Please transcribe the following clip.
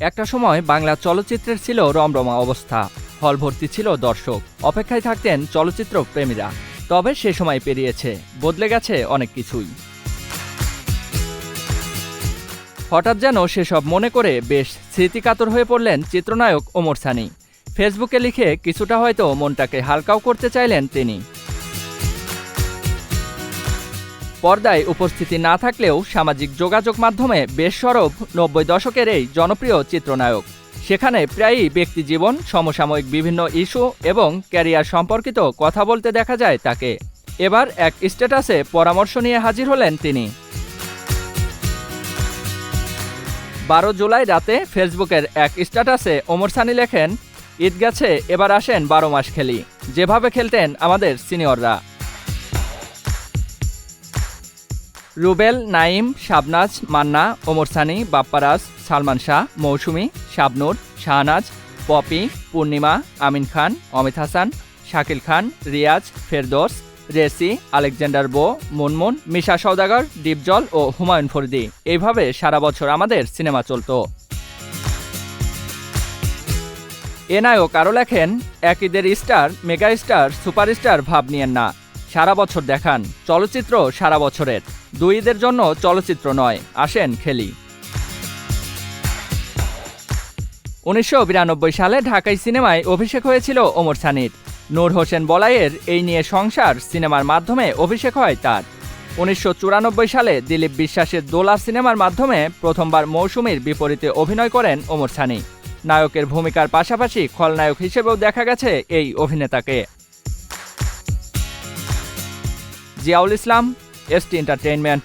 একটা সময় বাংলা চলচ্চিত্রের ছিল রমরমা অবস্থা। হল ভর্তি ছিল দর্শক। অপেক্ষায় থাকতেন চলচ্চিত্র প্রেমীরা। তবে সে সময় পেরিয়েছে। বদলে গেছে অনেক কিছুই। হঠাৎ যেন সেসব মনে করে বেশ স্মৃতিকাতর হয়ে পড়লেন চিত্রনায়ক ওমর সানি। ফেসবুকে লিখে কিছুটা হয়তো মনটাকে হালকাও করতে চাইলেন তিনি। পর্দায় উপস্থিতি না থাকলেও সামাজিক যোগাযোগ মাধ্যমে বেশ সরব নব্বই দশকের এই জনপ্রিয় চিত্রনায়ক। সেখানে প্রায়ই ব্যক্তি জীবন, সমসাময়িক বিভিন্ন ইস্যু এবং ক্যারিয়ার সম্পর্কিত কথা বলতে দেখা যায় তাকে। এবার এক স্ট্যাটাসে পরামর্শ নিয়ে হাজির হলেন তিনি। বারো জুলাই রাতে ফেসবুকের এক স্ট্যাটাসে ওমর সানি লেখেন, ঈদ গেছে, এবার আসেন বারো মাস খেলি। যেভাবে খেলতেন আমাদের সিনিয়ররা। রুবেল নাইম শাবনাজ, মান্না, ওমর সানি, বাপ্পারাজ, সালমান শাহ, মৌসুমী, শাবনুর, শাহনাজ, পপি, পূর্ণিমা, আমিন খান, অমিত হাসান, শাকিল খান, রিয়াজ, ফেরদোস, রেসি, আলেকজান্ডার বো, মুনমুন, মিশা সৌদাগর ডিপজল ও হুমায়ুন ফরিদি। এইভাবে সারা বছর আমাদের সিনেমা চলতো। এ নায়ক আরও লেখেন এক ঈদের স্টার, মেগা স্টার, সুপারস্টার ভাব নিয়েন না। সারা বছর দেখান। চলচ্চিত্র সারা বছরের। দুই ঈদের জন্য চলচ্চিত্র নয়। আসেন খেলি। উনিশশো বিরানব্বই সালে ঢাকাই সিনেমায় অভিষেক হয়েছিল ওমর সানির। নূর হোসেন বলাইয়ের এই নিয়ে সংসার সিনেমার মাধ্যমে অভিষেক হয় তার। উনিশশো চুরানব্বই সালে দিলীপ বিশ্বাসের দোলা সিনেমার মাধ্যমে প্রথমবার মৌসুমীর বিপরীতে অভিনয় করেন ওমর সানি। নায়কের ভূমিকার পাশাপাশি খলনায়ক হিসেবেও দেখা গেছে এই অভিনেতাকে। Ziaul Islam ST entertainment